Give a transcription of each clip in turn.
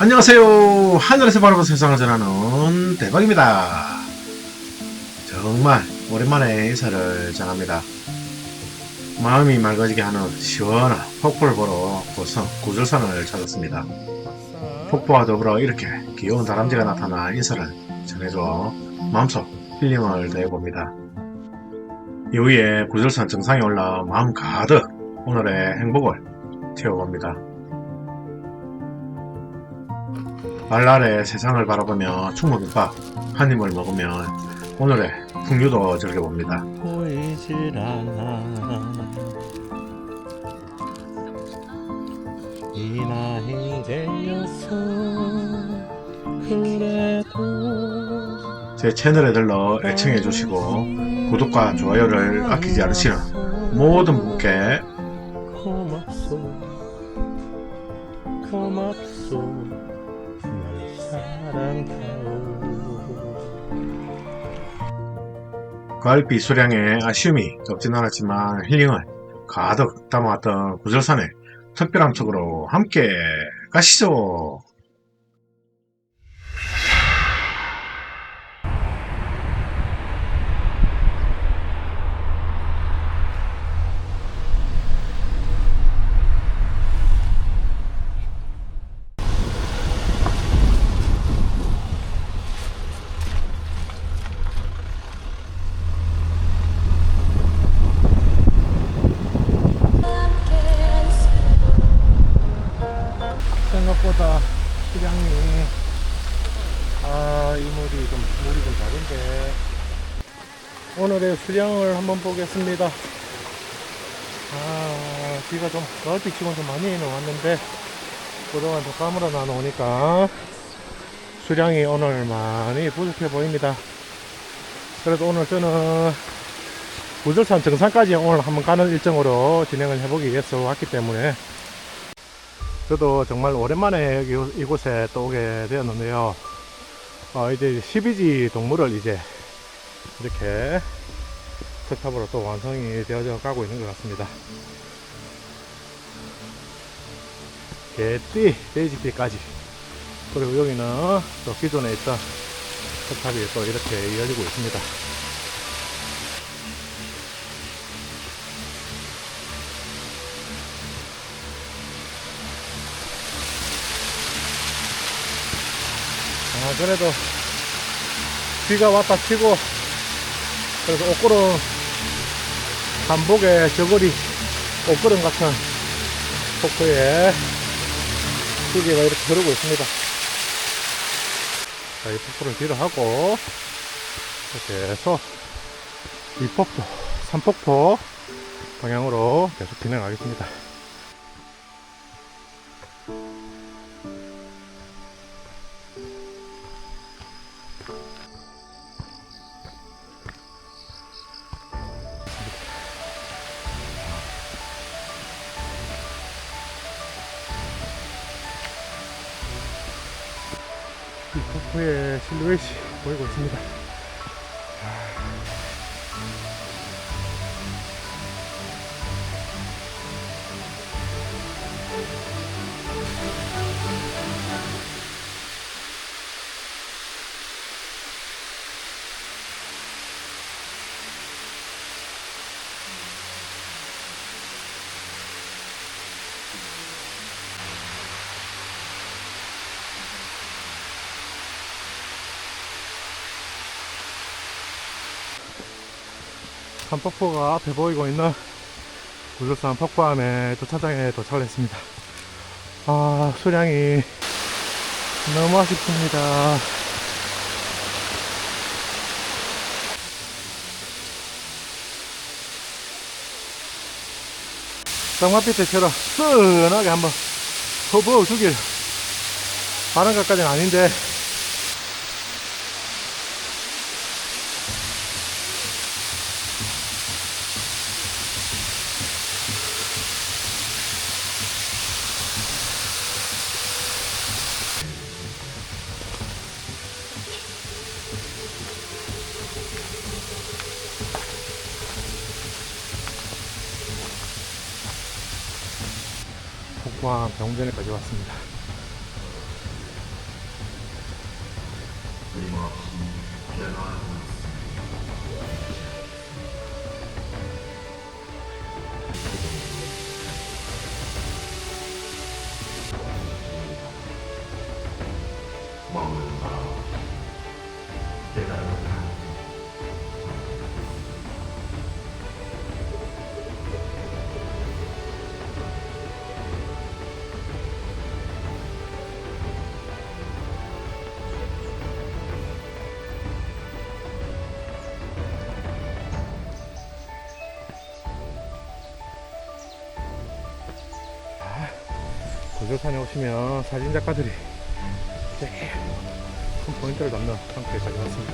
안녕하세요. 하늘에서 바라보 세상을 전하는 대박입니다. 정말 오랜만에 인사를 전합니다. 마음이 맑아지게 하는 시원한 폭포를 보러 고성 구절산을 찾았습니다. 폭포와 더불어 이렇게 귀여운 다람쥐가 나타나 인사를 전해줘 마음속 힐링을 더해봅니다. 이후에 구절산 정상에 올라 마음 가득 오늘의 행복을 채워봅니다. 말날의 세상을 바라보며 충무김밥 한 입을 먹으면 오늘의 풍류도 즐겨봅니다. 보이질 않아. 이 나이 되어서 그래도 제 채널에 들러 애청해 주시고 구독과 좋아요를 아끼지 않으시는 모든 분께 고맙소. 고맙소 가을 비 수량에 아쉬움이 없진 않았지만 힐링을 가득 담아왔던 구절산의 특별한 척으로 함께 가시죠. 오늘의 수량을 한번 보겠습니다. 아, 비가 좀 가을비 치고는 좀 많이 왔는데 그동안 좀 까물어 나오니까 수량이 오늘 많이 부족해 보입니다. 그래서 오늘 저는 구절산 정상까지 오늘 한번 가는 일정으로 진행을 해보기 위해서 왔기 때문에 저도 정말 오랜만에 이곳에 또 오게 되었는데요. 어, 이제 12지 동물을 이제 이렇게 석탑으로 또 완성이 되어져 가고 있는 것 같습니다. 개띠, 돼지띠까지. 그리고 여기는 또 기존에 있던 석탑이 또 이렇게 이어지고 있습니다. 아, 그래도 비가 왔다 치고 그래서 옷걸음 한복에 저고리 옷걸음 같은 폭포에 비계가 이렇게 흐르고 있습니다. 자, 이 폭포를 뒤로 하고 해서 이 폭포, 산폭포 방향으로 계속 진행하겠습니다. 이 폭포의 실루엣이 보이고 있습니다. 산폭포가 앞에 보이고 있는 울릉산 폭포암의 주차장에 도착을 했습니다. 아, 수량이 너무 아쉽습니다. 장마빛에처럼 시원하게 한번 허브어 주길 바람 것까지는 아닌데 폭포암 병전에까지 왔습니다. 고조산에 오시면 사진 작가들이 제일 큰 포인트를 잡는 상태까지 왔습니다.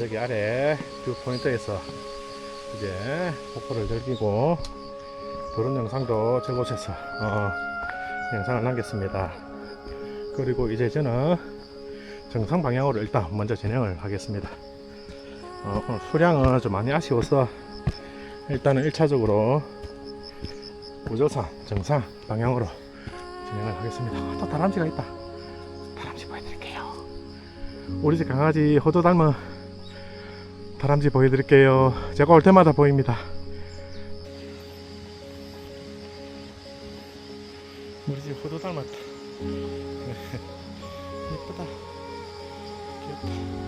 저기 아래 뷰 포인트에서 이제 폭포를 즐기고 그런 영상도 저곳에서 어, 영상을 남겼습니다. 그리고 이제 저는 정상 방향으로 일단 먼저 진행을 하겠습니다. 어, 오늘 수량은 좀 많이 아쉬워서 일단은 1차적으로 우조산 정상 방향으로 진행을 하겠습니다. 또 다람쥐가 있다. 다람쥐 보여드릴게요. 우리 집 강아지 호두 닮은 다람쥐 보여드릴게요. 제가 올 때마다 보입니다. 우리 집 호두 닮았다. 예쁘다. 귀엽다.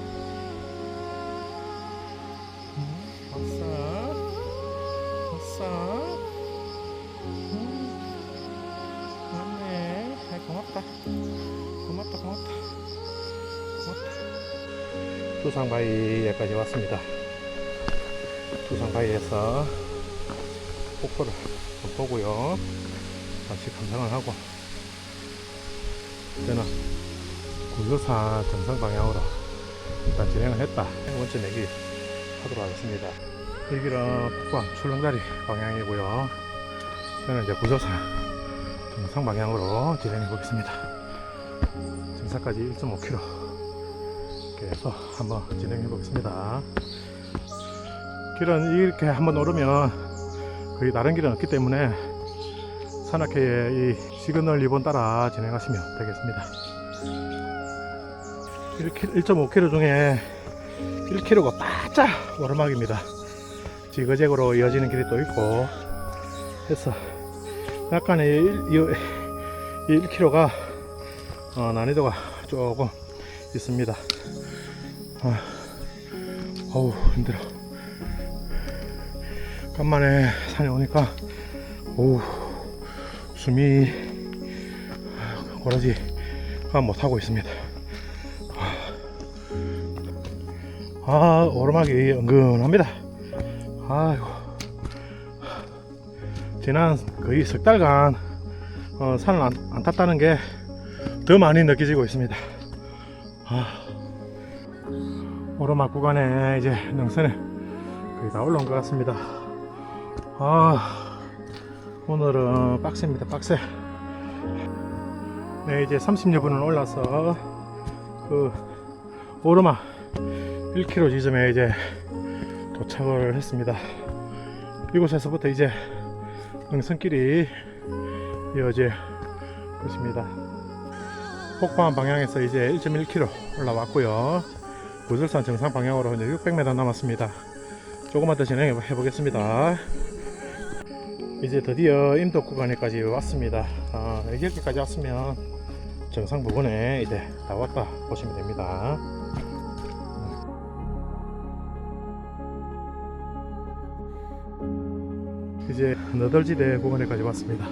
두상바위에까지 왔습니다. 두상바위에서 폭포를 좀 보고요. 다시 감상을 하고 저는 굴루산 정상 방향으로 일단 진행을 했다. 원체 내기 하도록 하겠습니다. 여기는 북방 출렁다리 방향이고요. 저는 이제 구조산 정상 방향으로 진행해 보겠습니다. 정상까지 1.5km 해서 한번 진행해 보겠습니다. 길은 이렇게 한번 오르면 거의 다른 길은 없기 때문에 산악회의 이 시그널 리본 따라 진행하시면 되겠습니다. 1.5km 중에 1km가 바짝 오르막입니다. 지그재그로 이어지는 길이 또 있고 해서 약간의 1, 1km가 어, 난이도가 조금 있습니다. 아, 어우 힘들어. 간만에 산에 오니까 오우 숨이 고라지가 못하고 있습니다. 아 오르막이 은근합니다. 아이고 지난 거의 석 달간 어, 산을 안, 안 탔다는 게 더 많이 느껴지고 있습니다. 아, 오르막 구간에 이제 능선에 거의 다 올라온 것 같습니다. 아, 오늘은 빡셉니다, 빡세. 네, 이제 30여 분을 올라서 그 오르막 1km 지점에 이제 도착을 했습니다. 이곳에서부터 이제 능선길이 이어질 것입니다. 폭포함 방향에서 이제 1.1km 올라왔고요. 구슬산 정상 방향으로 이제 600m 남았습니다. 조금만 더 진행해 보겠습니다. 이제 드디어 임도 구간에까지 왔습니다. 아, 여기까지 왔으면 정상 부근에 이제 다 왔다 보시면 됩니다. 이제 너덜지대 구간에까지 왔습니다.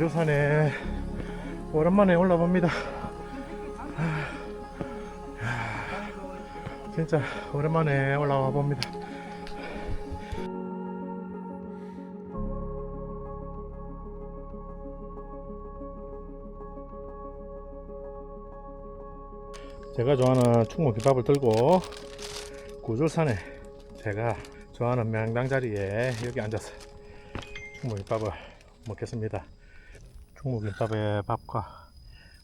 고조산에 오랜만에 올라봅니다. 야, 진짜 오랜만에 올라와 봅니다. 제가 좋아하는 충무김밥을 들고 구줄산에 제가 좋아하는 명당 자리에 여기 앉아서 충무김밥을 먹겠습니다. 충무김밥에 밥과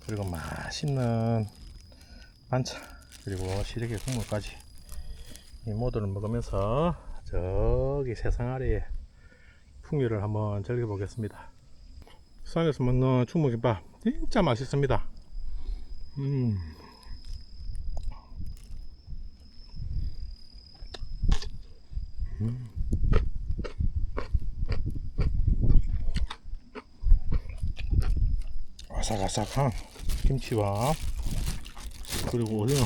그리고 맛있는 반찬 그리고 시래기 국물까지 이 모두를 먹으면서 저기 세상 아래의 풍류를 한번 즐겨보겠습니다. 산에서 먹는 충무김밥 진짜 맛있습니다. 음. 아삭아삭한 김치와 그리고 오징어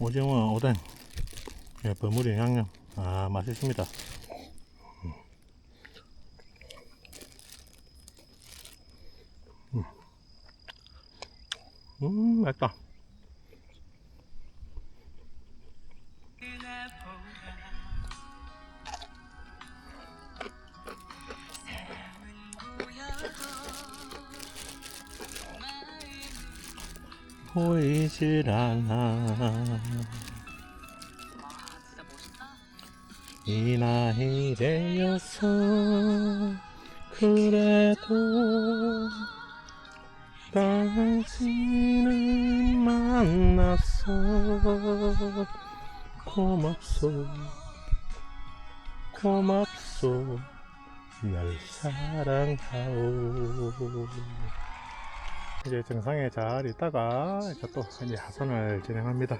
오징어 오뎅. 예, 버무린 양념. 아 맛있습니다. 음, 음 맛있다 보이질 않아. 이 나이 되어서 그래도 당신을 만났어 고맙소. 고맙소. 날 사랑하오 이제 정상에 잘 있다가 이제 또 이제 하산을 진행합니다.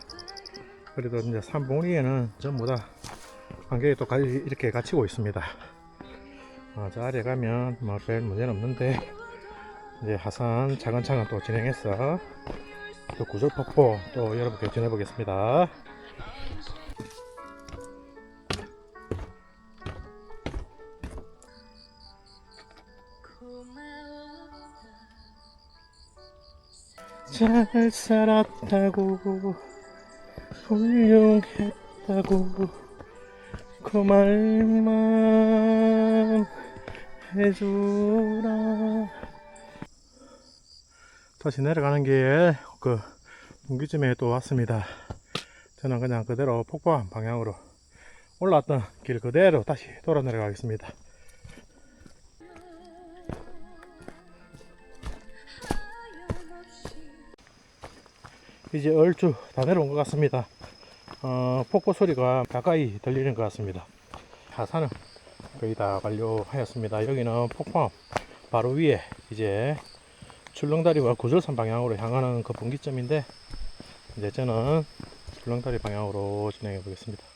그래도 이제 산봉리에는 전부 다 안개가 또 가- 이렇게 갇히고 있습니다. 어, 저 아래 가면 뭐 별 문제는 없는데 이제 하산 차근차근 또 진행해서 또 구절폭포 또 여러분께 전해보겠습니다. 잘 살았다고 훌륭했다고 그 말만 해주라. 다시 내려가는 길에 그 분기점에 또 왔습니다. 저는 그냥 그대로 폭포함 방향으로 올라왔던 길 그대로 다시 돌아 내려가겠습니다 이제 얼추 다 내려온 것 같습니다. 어, 폭포 소리가 가까이 들리는 것 같습니다. 하산은 거의 다 완료하였습니다. 여기는 폭포 바로 위에 이제 출렁다리와 구절산 방향으로 향하는 그 분기점인데 이제 저는 출렁다리 방향으로 진행해 보겠습니다.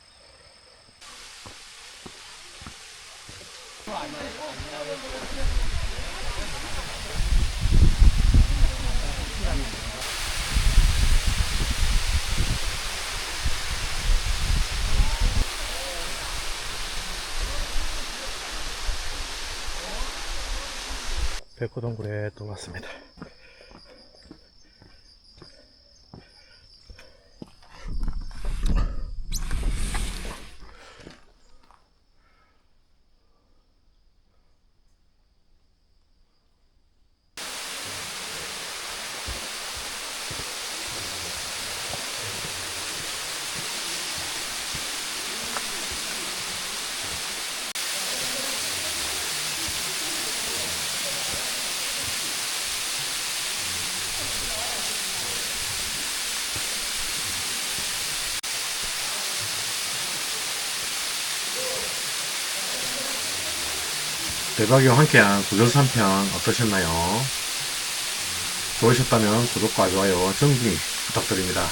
백호동굴에 또 왔습니다. 대박이와 함께한 구절산편 어떠셨나요? 좋으셨다면 구독과 좋아요 정중히 부탁드립니다.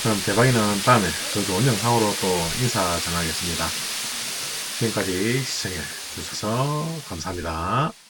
그럼 대박이는 다음에 더 좋은 영상으로 또 인사 전하겠습니다. 지금까지 시청해 주셔서 감사합니다.